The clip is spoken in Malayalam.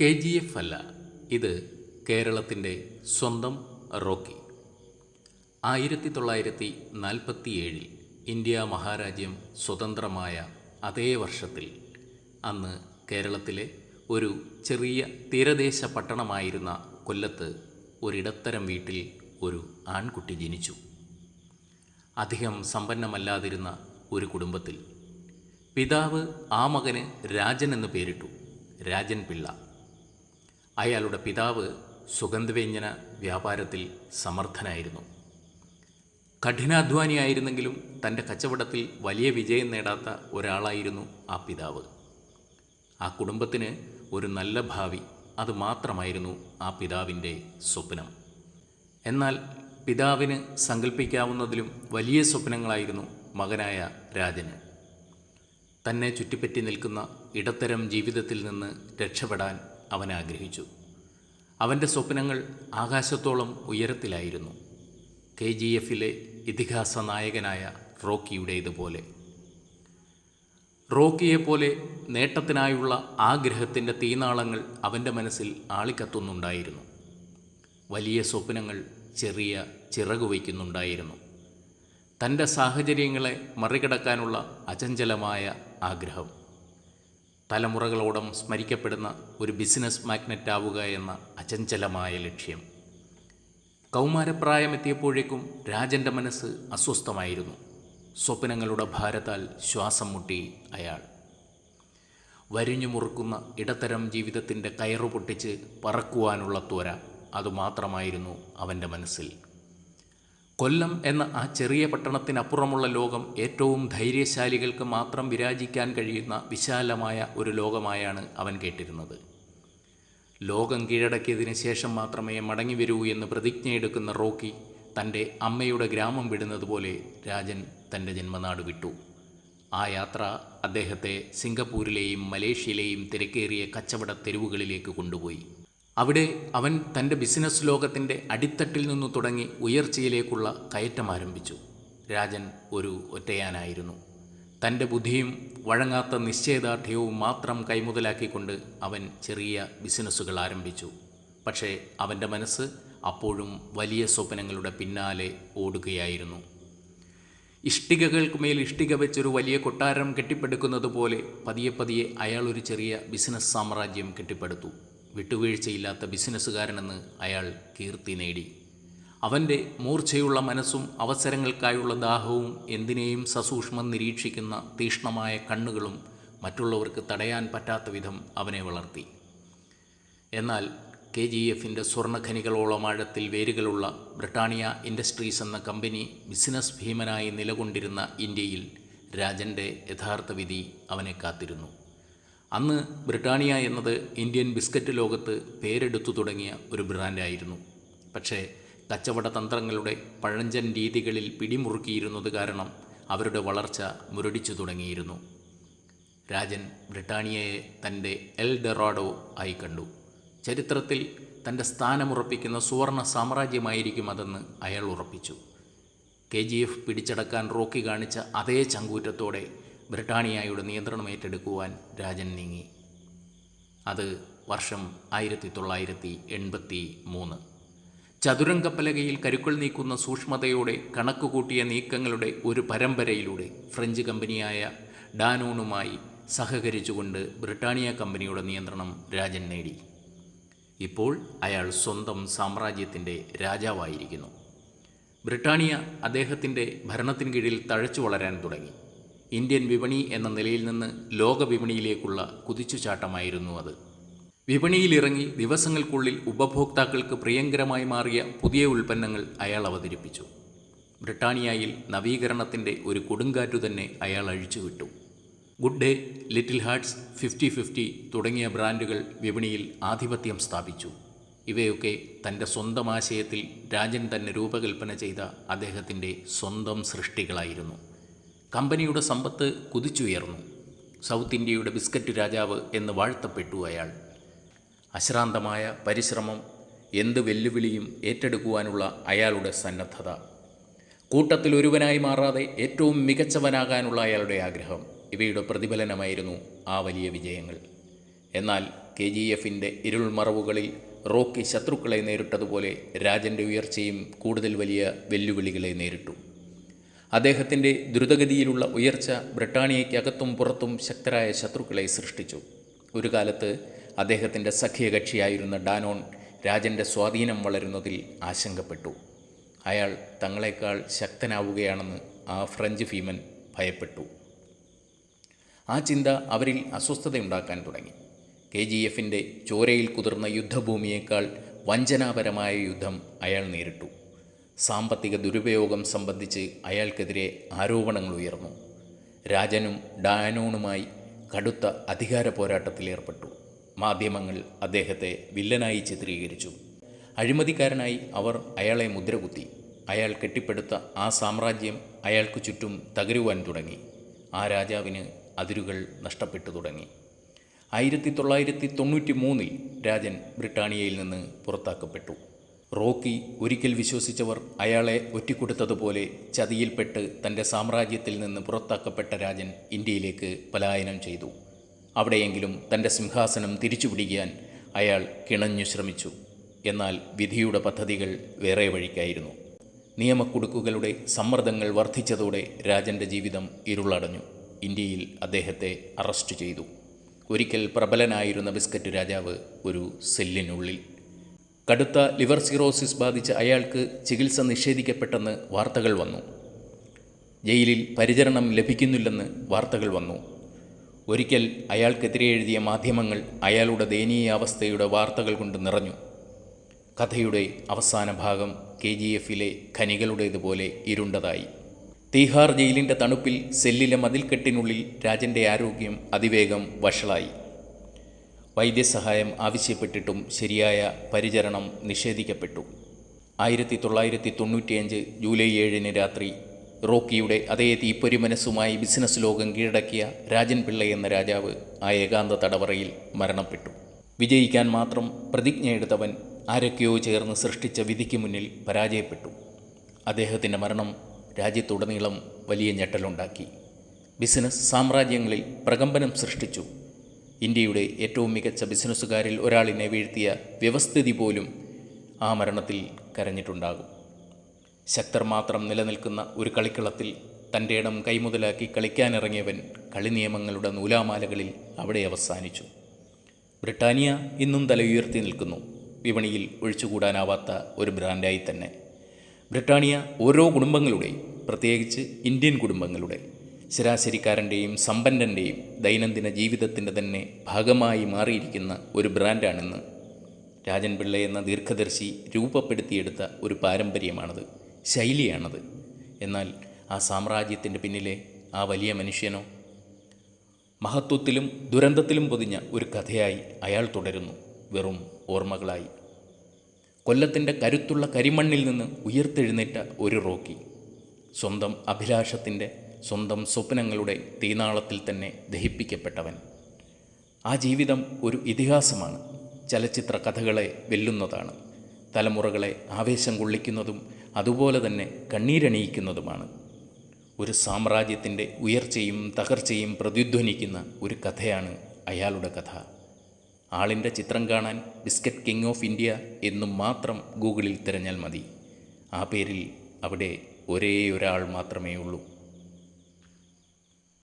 കെ ജി എഫ് അല്ല ഇത് കേരളത്തിന്റെ സ്വന്തം റോക്കി. ആയിരത്തി തൊള്ളായിരത്തി നാൽപ്പത്തിയേഴിൽ ഇന്ത്യ മഹാരാജ്യം സ്വതന്ത്രമായ അതേ വർഷത്തിൽ അന്ന് കേരളത്തിലെ ഒരു ചെറിയ തീരദേശ പട്ടണമായിരുന്ന കൊല്ലത്ത് ഒരിടത്തരം വീട്ടിൽ ഒരു ആൺകുട്ടി ജനിച്ചു. അധികം സമ്പന്നമല്ലാതിരുന്ന ഒരു കുടുംബത്തിൽ. പിതാവ് ആ മകന് രാജൻ എന്ന് പേരിട്ടു രാജൻ പിള്ള. അയാളുടെ പിതാവ് സുഗന്ധവ്യഞ്ജന വ്യാപാരത്തിൽ സമർത്ഥനായിരുന്നു. കഠിനാധ്വാനിയായിരുന്നെങ്കിലും തന്റെ കച്ചവടത്തിൽ വലിയ വിജയം നേടാത്ത ഒരാളായിരുന്നു ആ പിതാവ്. ആ കുടുംബത്തിന് ഒരു നല്ല ഭാവി അത് മാത്രമായിരുന്നു ആ പിതാവിന്റെ സ്വപ്നം. എന്നാൽ പിതാവിന് സങ്കല്പിക്കാവുന്നതിലും വലിയ സ്വപ്നങ്ങളായിരുന്നു മകനായ രാജന്. തന്നെ ചുറ്റിപ്പറ്റി നിൽക്കുന്ന ഇടത്തരം ജീവിതത്തിൽ നിന്ന് രക്ഷപ്പെടാൻ അവൻ ആഗ്രഹിച്ചു അവന്റെ സ്വപ്നങ്ങൾ ആകാശത്തോളം ഉയരത്തിലായിരുന്നു. കെ ജി എഫിലെ ഇതിഹാസ നായകനായ റോക്കിയുടേതുപോലെ. റോക്കിയെപ്പോലെ നേട്ടത്തിനായുള്ള ആഗ്രഹത്തിന്റെ തീനാളങ്ങൾ അവന്റെ മനസ്സിൽ ആളിക്കത്തുന്നുണ്ടായിരുന്നു. വലിയ സ്വപ്നങ്ങൾ ചെറിയ ചിറകു വയ്ക്കുന്നുണ്ടായിരുന്നു. തന്റെ സാഹചര്യങ്ങളെ മറികടക്കാനുള്ള അചഞ്ചലമായ ആഗ്രഹം. തലമുറകളോളം സ്മരിക്കപ്പെടുന്ന ഒരു ബിസിനസ് മാഗ്നറ്റ് ആവുക എന്ന അചഞ്ചലമായ ലക്ഷ്യം. കൗമാരപ്രായമെത്തിയപ്പോഴേക്കും രാജന്റെ മനസ്സ് അസ്വസ്ഥമായിരുന്നു. സ്വപ്നങ്ങളുടെ ഭാരത്താൽ ശ്വാസം മുട്ടി അയാൾ. വരിഞ്ഞു മുറുക്കുന്ന ഇടത്തരം ജീവിതത്തിന്റെ കയറു പൊട്ടിച്ച് പറക്കുവാനുള്ള ത്വര അതുമാത്രമായിരുന്നു അവന്റെ മനസ്സിൽ. കൊല്ലം എന്ന ആ ചെറിയ പട്ടണത്തിനപ്പുറമുള്ള ലോകം ഏറ്റവും ധൈര്യശാലികൾക്ക് മാത്രം വിരാജിക്കാൻ കഴിയുന്ന വിശാലമായ ഒരു ലോകമായാണ് അവൻ കേട്ടിരുന്നത്. ലോകം കീഴടക്കിയതിന് ശേഷം മാത്രമേ മടങ്ങി വരൂ എന്ന് പ്രതിജ്ഞയെടുക്കുന്ന റോക്കി തന്റെ അമ്മയുടെ ഗ്രാമം വിടുന്നതുപോലെ രാജൻ തന്റെ ജന്മനാട് വിട്ടു. ആ യാത്ര അദ്ദേഹത്തെ സിംഗപ്പൂരിലെയും മലേഷ്യയിലെയും തിരക്കേറിയ കച്ചവട തെരുവുകളിലേക്ക് കൊണ്ടുപോയി. അവിടെ അവൻ തന്റെ ബിസിനസ് ലോകത്തിന്റെ അടിത്തട്ടിൽ നിന്നു തുടങ്ങി ഉയർച്ചയിലേക്കുള്ള കയറ്റം ആരംഭിച്ചു. രാജൻ ഒരു ഒറ്റയാനായിരുന്നു. തന്റെ ബുദ്ധിയും വഴങ്ങാത്ത നിശ്ചയദാർഢ്യവും മാത്രം കൈമുതലാക്കിക്കൊണ്ട് അവൻ ചെറിയ ബിസിനസ്സുകൾ ആരംഭിച്ചു. പക്ഷേ അവന്റെ മനസ്സ് അപ്പോഴും വലിയ സ്വപ്നങ്ങളുടെ പിന്നാലെ ഓടുകയായിരുന്നു. ഇഷ്ടികകൾക്ക് മേൽ ഇഷ്ടിക വെച്ചൊരു വലിയ കൊട്ടാരം കെട്ടിപ്പടുക്കുന്നത് പോലെ പതിയെ പതിയെ അയാൾ ഒരു ചെറിയ ബിസിനസ് സാമ്രാജ്യം കെട്ടിപ്പടുത്തു. വിട്ടുവീഴ്ചയില്ലാത്ത ബിസിനസ്സുകാരനെന്ന് അയാൾ കീർത്തി നേടി. അവന്റെ മൂർച്ചയുള്ള മനസ്സും അവസരങ്ങൾക്കായുള്ള ദാഹവും എന്തിനേയും സസൂക്ഷ്മം നിരീക്ഷിക്കുന്ന തീക്ഷ്ണമായ കണ്ണുകളും മറ്റുള്ളവർക്ക് തടയാൻ പറ്റാത്ത വിധം അവനെ വളർത്തി. എന്നാൽ കെ ജി എഫിന്റെ സ്വർണഖനികളോളം ആഴത്തിൽ വേരുകളുള്ള ബ്രിട്ടാനിയ ഇൻഡസ്ട്രീസ് എന്ന കമ്പനി ബിസിനസ് ഭീമനായി നിലകൊണ്ടിരുന്ന ഇന്ത്യയിൽ രാജന്റെ യഥാർത്ഥ വിധി അവനെ കാത്തിരുന്നു. അന്ന് ബ്രിട്ടാനിയ എന്നത് ഇന്ത്യൻ ബിസ്ക്കറ്റ് ലോകത്ത് പേരെടുത്തു തുടങ്ങിയ ഒരു ബ്രാൻഡായിരുന്നു. പക്ഷേ കച്ചവട തന്ത്രങ്ങളുടെ പഴഞ്ചൻ രീതികളിൽ പിടിമുറുക്കിയിരുന്നത് കാരണം അവരുടെ വളർച്ച മുരടിച്ചു തുടങ്ങിയിരുന്നു. രാജൻ ബ്രിട്ടാനിയയെ തന്റെ എൽ ഡെറാഡോ ആയി കണ്ടു. ചരിത്രത്തിൽ തന്റെ സ്ഥാനമുറപ്പിക്കുന്ന സുവർണ സാമ്രാജ്യമായിരിക്കും അതെന്ന് അയാൾ ഉറപ്പിച്ചു. കെ ജി എഫ് പിടിച്ചടക്കാൻ റോക്കി കാണിച്ച അതേ ചങ്കൂറ്റത്തോടെ ബ്രിട്ടാനിയയുടെ നിയന്ത്രണം ഏറ്റെടുക്കുവാൻ രാജൻ നീങ്ങി. അത് വർഷം ആയിരത്തി തൊള്ളായിരത്തി എൺപത്തി മൂന്ന് ചതുരംഗപ്പലകയിൽ കരുക്കൾ നീക്കുന്ന സൂക്ഷ്മതയോടെ കണക്കുകൂട്ടിയ നീക്കങ്ങളുടെ ഒരു പരമ്പരയിലൂടെ ഫ്രഞ്ച് കമ്പനിയായ ഡാനൂണുമായി സഹകരിച്ചുകൊണ്ട് ബ്രിട്ടാനിയ കമ്പനിയുടെ നിയന്ത്രണം രാജൻ നേടി. ഇപ്പോൾ അയാൾ സ്വന്തം സാമ്രാജ്യത്തിന്റെ രാജാവായിരിക്കുന്നു. ബ്രിട്ടാനിയ അദ്ദേഹത്തിന്റെ ഭരണത്തിന് കീഴിൽ തഴച്ചു വളരാൻ തുടങ്ങി. ഇന്ത്യൻ വിപണി എന്ന നിലയിൽ നിന്ന് ലോക വിപണിയിലേക്കുള്ള കുതിച്ചുചാട്ടമായിരുന്നു അത്. വിപണിയിലിറങ്ങി ദിവസങ്ങൾക്കുള്ളിൽ ഉപഭോക്താക്കൾക്ക് പ്രിയങ്കരമായി മാറിയ പുതിയ ഉൽപ്പന്നങ്ങൾ അയാൾ അവതരിപ്പിച്ചു. ബ്രിട്ടാനിയയിൽ നവീകരണത്തിന്റെ ഒരു കൊടുങ്കാറ്റു തന്നെ അയാൾ അഴിച്ചുവിട്ടു. Good Day Little Hearts Fifty Fifty തുടങ്ങിയ ബ്രാൻഡുകൾ വിപണിയിൽ ആധിപത്യം സ്ഥാപിച്ചു. ഇവയൊക്കെ തന്റെ സ്വന്തം ആശയത്തിൽ രാജൻ തന്നെ രൂപകൽപ്പന ചെയ്ത അദ്ദേഹത്തിന്റെ സ്വന്തം സൃഷ്ടികളായിരുന്നു. കമ്പനിയുടെ സമ്പത്ത് കുതിച്ചുയർന്നു. സൗത്ത് ഇന്ത്യയുടെ ബിസ്ക്കറ്റ് രാജാവ് എന്ന് വാഴ്ത്തപ്പെട്ടു അയാൾ. അശ്രാന്തമായ പരിശ്രമം എന്ത് വെല്ലുവിളിയും ഏറ്റെടുക്കുവാനുള്ള അയാളുടെ സന്നദ്ധത. കൂട്ടത്തിൽ ഒരുവനായി മാറാതെ ഏറ്റവും മികച്ചവനാകാനുള്ള അയാളുടെ ആഗ്രഹം. ഇവയുടെ പ്രതിഫലനമായിരുന്നു ആ വലിയ വിജയങ്ങൾ. എന്നാൽ കെ ജി എഫിന്റെ ഇരുൾമറവുകളിൽ റോക്കി ശത്രുക്കളെ നേരിട്ടതുപോലെ രാജന്റെ ഉയർച്ചയും കൂടുതൽ വലിയ വെല്ലുവിളികളെ നേരിട്ടു. അദ്ദേഹത്തിന്റെ ദ്രുതഗതിയിലുള്ള ഉയർച്ച ബ്രിട്ടാനിയയ്ക്കകത്തും പുറത്തും ശക്തരായ ശത്രുക്കളെ സൃഷ്ടിച്ചു. ഒരു കാലത്ത് അദ്ദേഹത്തിന്റെ സഖ്യകക്ഷിയായിരുന്ന ഡാനോൺ രാജന്റെ സ്വാധീനം വളരുന്നതിൽ ആശങ്കപ്പെട്ടു. അയാൾ തങ്ങളെക്കാൾ ശക്തനാവുകയാണെന്ന് ആ ഫ്രഞ്ച് ഭീമൻ ഭയപ്പെട്ടു. ആ ചിന്ത അവരിൽ അസ്വസ്ഥതയുണ്ടാക്കാൻ തുടങ്ങി. കെ ജി എഫിന്റെ ചോരയിൽ കുതിർന്ന യുദ്ധഭൂമിയേക്കാൾ വഞ്ചനാപരമായ യുദ്ധം അയാൾ നേരിട്ടു. സാമ്പത്തിക ദുരുപയോഗം സംബന്ധിച്ച് അയാൾക്കെതിരെ ആരോപണങ്ങൾ ഉയർന്നു. രാജനും ഡാനോണുമായി കടുത്ത അധികാര പോരാട്ടത്തിലേർപ്പെട്ടു മാധ്യമങ്ങൾ അദ്ദേഹത്തെ വില്ലനായി ചിത്രീകരിച്ചു. അഴിമതിക്കാരനായി അവർ അയാളെ മുദ്രകുത്തി. അയാൾ കെട്ടിപ്പടുത്ത ആ സാമ്രാജ്യം അയാൾക്ക് ചുറ്റും തകരുവാൻ തുടങ്ങി. ആ രാജാവിന് അതിരുകൾ നഷ്ടപ്പെട്ടു തുടങ്ങി. ആയിരത്തി തൊള്ളായിരത്തി തൊണ്ണൂറ്റി മൂന്നിൽ രാജൻ ബ്രിട്ടാനിയയിൽ നിന്ന് പുറത്താക്കപ്പെട്ടു. റോക്കി ഒരിക്കൽ വിശ്വസിച്ചവർ അയാളെ ഒറ്റിക്കൊടുത്തതുപോലെ ചതിയിൽപ്പെട്ട് തന്റെ സാമ്രാജ്യത്തിൽ നിന്ന് പുറത്താക്കപ്പെട്ട രാജൻ ഇന്ത്യയിലേക്ക് പലായനം ചെയ്തു. അവിടെയെങ്കിലും തന്റെ സിംഹാസനം തിരിച്ചുപിടിക്കാൻ അയാൾ കിണഞ്ഞു ശ്രമിച്ചു. എന്നാൽ വിധിയുടെ പദ്ധതികൾ വേറെ വഴിക്കായിരുന്നു. നിയമക്കുടുക്കുകളുടെ സമ്മർദ്ദങ്ങൾ വർദ്ധിച്ചതോടെ രാജന്റെ ജീവിതം ഇരുളടഞ്ഞു. ഇന്ത്യയിൽ അദ്ദേഹത്തെ അറസ്റ്റ് ചെയ്തു. ഒരിക്കൽ പ്രബലനായിരുന്ന ബിസ്ക്കറ്റ് രാജാവ് ഒരു സെല്ലിനുള്ളിൽ കടുത്ത ലിവർ സിറോസിസ് ബാധിച്ച അയാൾക്ക് ചികിത്സ നിഷേധിക്കപ്പെട്ടെന്ന് വാർത്തകൾ വന്നു. ജയിലിൽ പരിചരണം ലഭിക്കുന്നില്ലെന്ന് വാർത്തകൾ വന്നു. ഒരിക്കൽ അയാൾക്കെതിരെ എഴുതിയ മാധ്യമങ്ങൾ അയാളുടെ ദയനീയാവസ്ഥയുടെ വാർത്തകൾ കൊണ്ട് നിറഞ്ഞു. കഥയുടെ അവസാന ഭാഗം കെ ജി എഫിലെ ഖനികളുടേതുപോലെ ഇരുണ്ടതായി. തീഹാർ ജയിലിന്റെ തണുപ്പിൽ സെല്ലിലെ മതിൽക്കെട്ടിനുള്ളിൽ രാജന്റെ ആരോഗ്യം അതിവേഗം വഷളായി. വൈദ്യസഹായം ആവശ്യപ്പെട്ടിട്ടും ശരിയായ പരിചരണം നിഷേധിക്കപ്പെട്ടു. ആയിരത്തി തൊള്ളായിരത്തി തൊണ്ണൂറ്റിയഞ്ച് ജൂലൈ ഏഴിന് രാത്രി റോക്കിയുടെ അതേ തീപ്പൊരി മനസ്സുമായി ബിസിനസ് ലോകം കീഴടക്കിയ രാജൻ പിള്ള എന്ന രാജാവ് ആ ഏകാന്ത തടവറയിൽ മരണപ്പെട്ടു. വിജയിക്കാൻ മാത്രം പ്രതിജ്ഞയെടുത്തവൻ ആരൊക്കെയോ ചേർന്ന് സൃഷ്ടിച്ച വിധിക്ക് മുന്നിൽ പരാജയപ്പെട്ടു. അദ്ദേഹത്തിന്റെ മരണം രാജ്യത്തുടനീളം വലിയ ഞെട്ടലുണ്ടാക്കി. ബിസിനസ് സാമ്രാജ്യങ്ങളിൽ പ്രകമ്പനം സൃഷ്ടിച്ചു. ഇന്ത്യയുടെ ഏറ്റവും മികച്ച ബിസിനസ്സുകാരിൽ ഒരാളിനെ വീഴ്ത്തിയ വ്യവസ്ഥിതി പോലും ആ മരണത്തിൽ കരഞ്ഞിട്ടുണ്ടാകും. ശക്തർ മാത്രം നിലനിൽക്കുന്ന ഒരു കളിക്കളത്തിൽ തന്റെ ഇടം കൈമുതലാക്കി കളിക്കാനിറങ്ങിയവൻ കളി നിയമങ്ങളുടെ നൂലാമാലകളിൽ അവിടെ അവസാനിച്ചു. ബ്രിട്ടാനിയ ഇന്നും തലയുയർത്തി നിൽക്കുന്നു. വിപണിയിൽ ഒഴിച്ചുകൂടാനാവാത്ത ഒരു ബ്രാൻഡായി തന്നെ. ബ്രിട്ടാനിയ ഓരോ കുടുംബങ്ങളുടെയും പ്രത്യേകിച്ച് ഇന്ത്യൻ കുടുംബങ്ങളുടെ ശരാശരിക്കാരന്റെയും സമ്പന്നന്റെയും ദൈനംദിന ജീവിതത്തിന്റെ തന്നെ ഭാഗമായി മാറിയിരിക്കുന്ന ഒരു ബ്രാൻഡാണെന്ന്. രാജൻ പിള്ള എന്ന ദീർഘദർശി രൂപപ്പെടുത്തിയെടുത്ത ഒരു പാരമ്പര്യമാണത് ശൈലിയാണത്. എന്നാൽ ആ സാമ്രാജ്യത്തിന്റെ പിന്നിലെ ആ വലിയ മനുഷ്യനോ മഹത്വത്തിലും ദുരന്തത്തിലും പൊതിഞ്ഞ ഒരു കഥയായി അയാൾ തുടരുന്നു വെറും ഓർമ്മകളായി. കൊല്ലത്തിന്റെ കരുത്തുള്ള കരിമണ്ണിൽ നിന്ന് ഉയർത്തെഴുന്നേറ്റ ഒരു റോക്കി സ്വന്തം അഭിലാഷത്തിന്റെ സ്വന്തം സ്വപ്നങ്ങളുടെ തീനാളത്തിൽ തന്നെ ദഹിപ്പിക്കപ്പെട്ടവൻ. ആ ജീവിതം ഒരു ഇതിഹാസമാണ്. ചലച്ചിത്ര കഥകളെ വെല്ലുന്നതാണ്. തലമുറകളെ ആവേശം കൊള്ളിക്കുന്നതും അതുപോലെ തന്നെ കണ്ണീരണിയിക്കുന്നതുമാണ്. ഒരു സാമ്രാജ്യത്തിന്റെ ഉയർച്ചയും തകർച്ചയും പ്രതിധ്വനിക്കുന്ന ഒരു കഥയാണ് അയാളുടെ കഥ. ആളിന്റെ ചിത്രം കാണാൻ ബിസ്ക്കറ്റ് കിങ് ഓഫ് ഇന്ത്യ എന്നും മാത്രം ഗൂഗിളിൽ തിരഞ്ഞാൽ മതി. ആ പേരിൽ അവിടെ ഒരേ ഒരാൾ മാത്രമേ ഉള്ളൂ